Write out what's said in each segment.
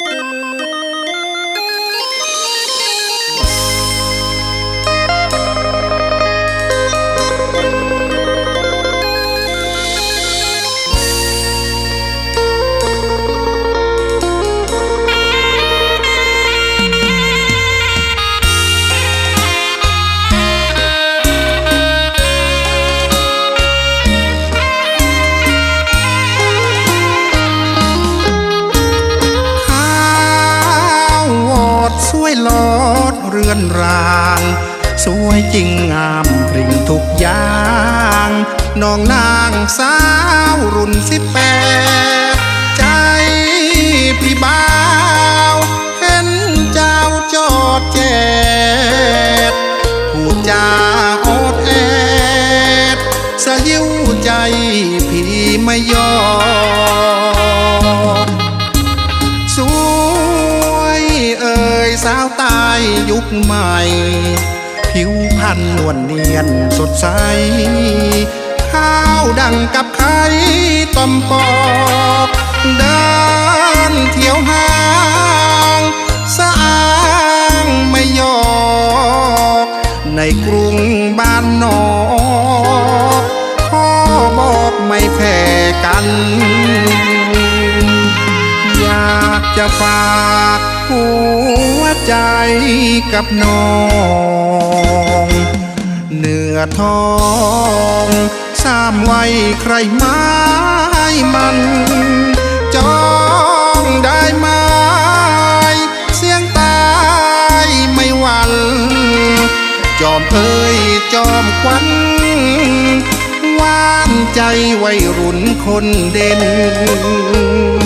ข้ วยลอดเรือนราง สวยจริงงามปริ่งทุกอย่าง น้องนางสาวรุ่นสิบ คใหม่ ผิวพรรณนวลเนียนสดใส ข้าวดังกับไข่ต้มปอกเดินเที่ยวห้างสะอางไม่ยอก ในกรุงบ้านนอกขอบอกไม่แพ้กัน จะฝากหัวใจกับน้องเนื้อทองสามไว้ใครไม้มันจองได้ไหมเสียงตายไม่หวันจอมเอ้ยจอมควันหวานใจวัยรุ่นคนเด่น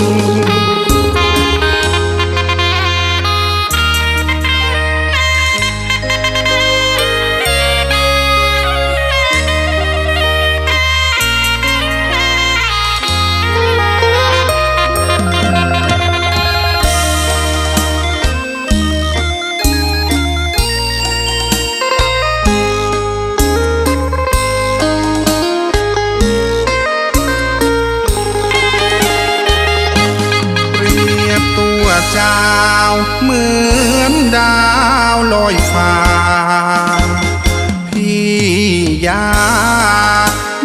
เจ้าเหมือนดาวลอยฟ้า พี่ยา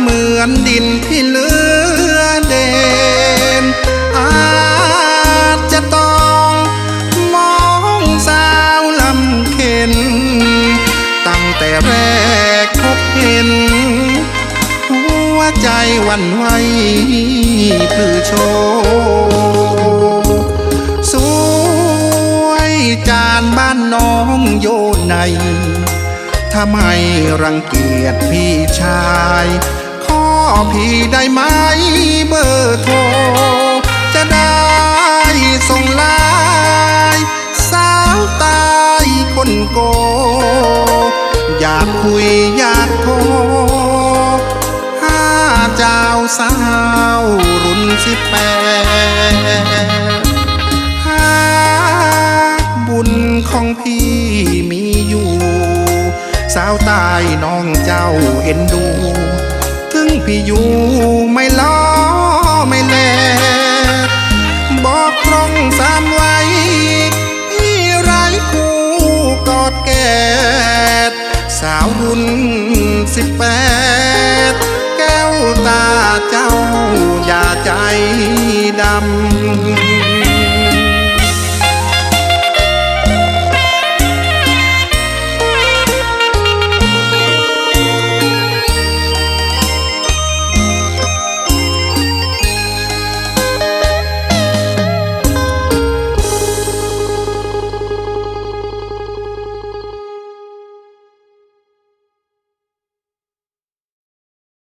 เหมือนดินที่เลือเด่นอาจจะต้องมองสาวลำเข็น ตั้งแต่แรกพบเห็น หัวใจวันไหวพลือโชว์ จานบ้านน้องโยนในทำไมรังเกียจพี่ชายขอพี่ได้ไหมเบอร์โทร จะได้ส่งไลน์สาวตายคนโก อยากคุยอยากโทรห้าเจ้าสาวรุ่นสิบแปดาวตายน้องเจ้าเอ็นดู ถึงพี่อยู่ไม่ล้อไม่แล บอกตรงสามไว้พี่ไร้คู่กอดแกดสาวรุ่นสิบแปดแก้วตาเจ้าอย่าใจดำ